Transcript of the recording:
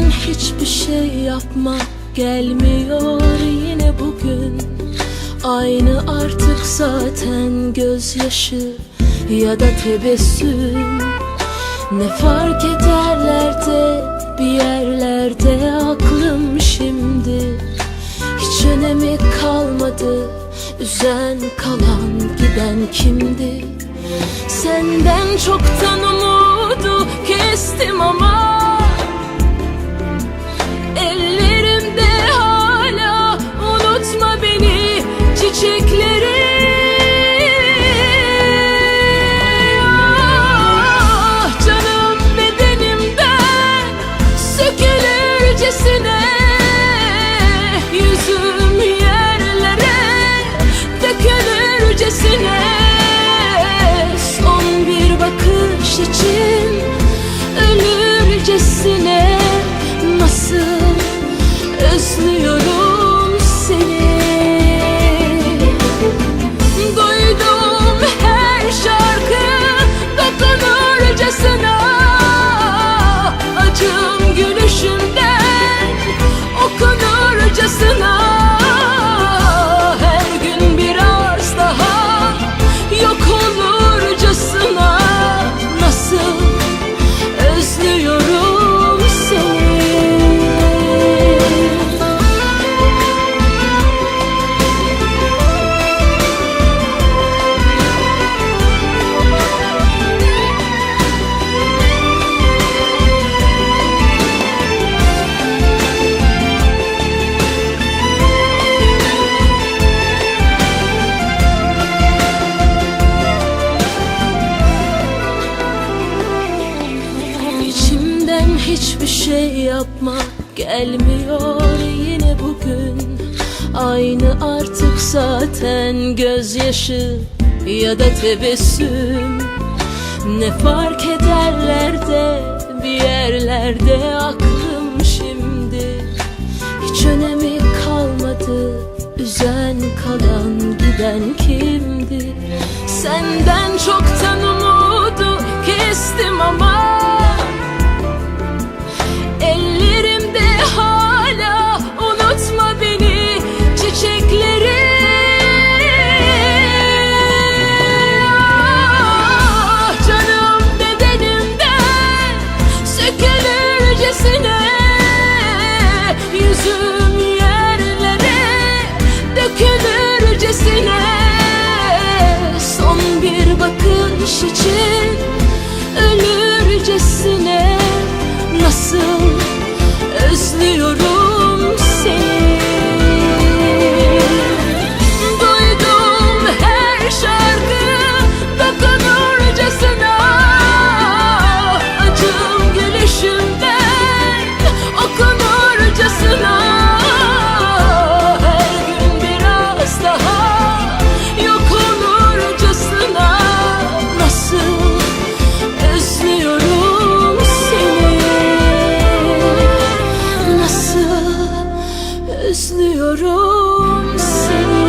hiçbir şey yapmak gelmiyor yine bugün. Aynı artık zaten gözyaşı ya da tebessüm. Ne fark ederler de bir yerlerde aklım şimdi. Hiç önemi kalmadı üzen kalan giden kimdi? Senden çoktan umudu kestim ama özlüyorum hiçbir şey yapmak gelmiyor yine bugün. Aynı artık zaten gözyaşı ya da tebessüm. Ne fark ederler de bir yerlerde aklım şimdi. Hiç önemi kalmadı üzen kalan giden kimdi? Senden çoktan umudu kestim ama 世界 Özlüyorum seni